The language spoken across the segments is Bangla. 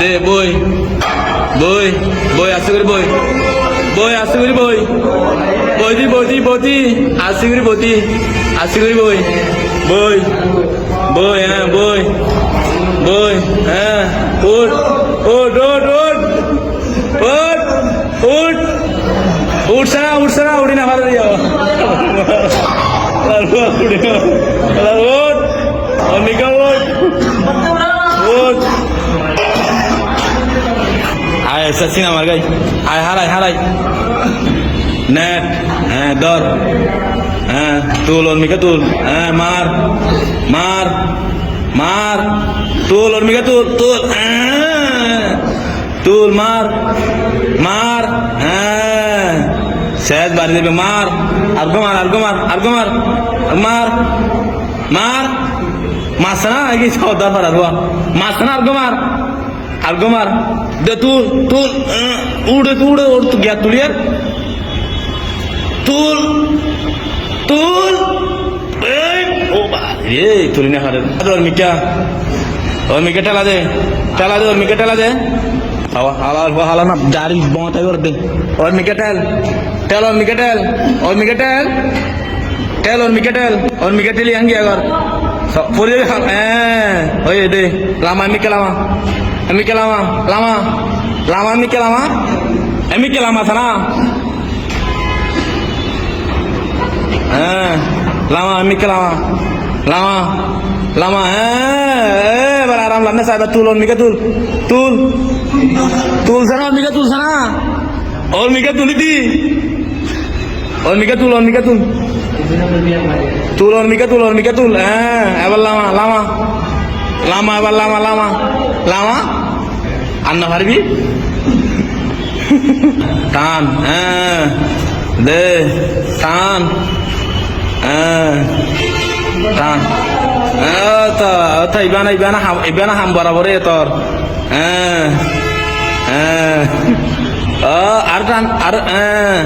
দে, বই। বই বই আস্তে করে বই। বই আস্তে করে বই। বইতি বইতি বইতি আস্তে করে বইতি আস্তে করে বই। বই বই হ্যাঁ বই। বই হ্যাঁ উঠ উঠ উঠ উঠ। উঠ উঠ। উঠছে না উঠছে না উঠি না, ভালো দিয়ে উঠি অনিকা উঠ সচিন আমার গাই আয় হারাই হারাই নেট হ্যাঁ ধর হ্যাঁ তুল অর্মিকা তুল হ্যাঁ মার মার মার তুল অর্মিকা তুল তুল হ্যাঁ তুল মার মার হ্যাঁ শেষ বাড়ি দেবে মার আর্গো মার আর্গো মার আর্গো মার মার মার মাস না কি সর্দার পাড়া রুয়া মাস না আর্গো মার আর্গো মার দে তুল তুল উড়ে উড়ে ওর তো গিয়া তুলিয়ার। তুল তুল এই, ও বা রে তুলি না হারে। ওর মিকা ওর মিকা টেলা দে টেলা দে ওর মিকা টেলা দে। হাওয়া হালা হালা না জারি বঁতাই ওর দে। ওর মিকা টেল টেল ওর মিকা টেল ওর মিকা টেল টেল ওর মিকা টেল ওর মিকা টেলি আঙ্গি আগর। পরে হ্যাঁ ওই দে লামা মিকা লামা। মিকা লামা লামা লামা মিকা লামা মিকা লামা থানা হ্যাঁ লামা মিকে লামা লামা লামা হ্যাঁ এবার আরাম লামনে সাহেব তুল ওর মিকে তুল তুল তুল সানা ওর মিকে তুল সানা ওর মিকে তুলি দি ওর মিকে তুল ওর মিকে তুল তুল ওর মিকে তুল ওর মিকে তুল হ্যাঁ এবার লামা লামা লামা এবার লামা লামা লামা আন্না পারবি টান হ্যাঁ দে, টান হ্যাঁ টান। ইবানা হাম ইবানা হাম তোর। হ্যাঁ হ্যাঁ ও হ্যাঁ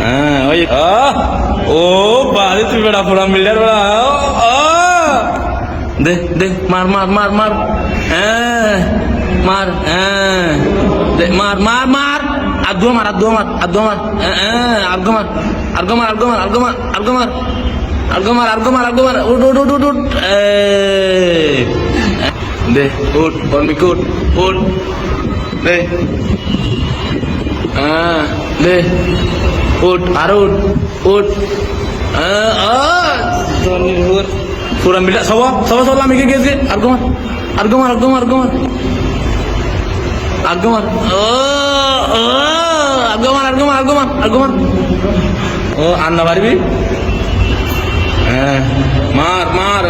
হ্যাঁ বাড়ি তুই বেড়া পুরা মিলিয়ার দে দে, মার মার মার মার। হ্যাঁ মার হ্যাঁ মার মার মার আর দু মার আর দু মার আর দু মার হ্যাঁ আর্গো মার আর্গো মার আর্গো মার আর্গো মার আর্গো মার আর্গো মার আর্গো মার আর্গো মার উঠ উঠ উঠ উঠ দে উঠ বর্মিকে উঠ উঠ দে হ্যাঁ দে উঠ আর উঠ উঠ হ্যাঁ, পুরা মিলা সব সব সব আমি গেছে আর আর গোমার আর আর আর আর গোমার আর அர்குமார் அர்குமார் அர்குமார் அர்குமார் அர்குமார் ஓ அந்த வருவி மார் மார்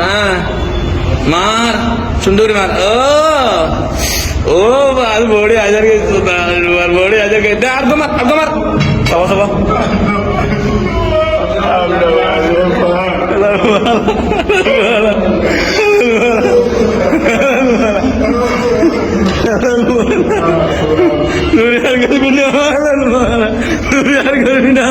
மார் சுண்டூரி மார் ஓ ஓ அது போடி அஜர் போடி அஜர் கேட்டு அர்குமார் அர்குமார் சபா சபா Allah गुन्हे तू प्यार करू ना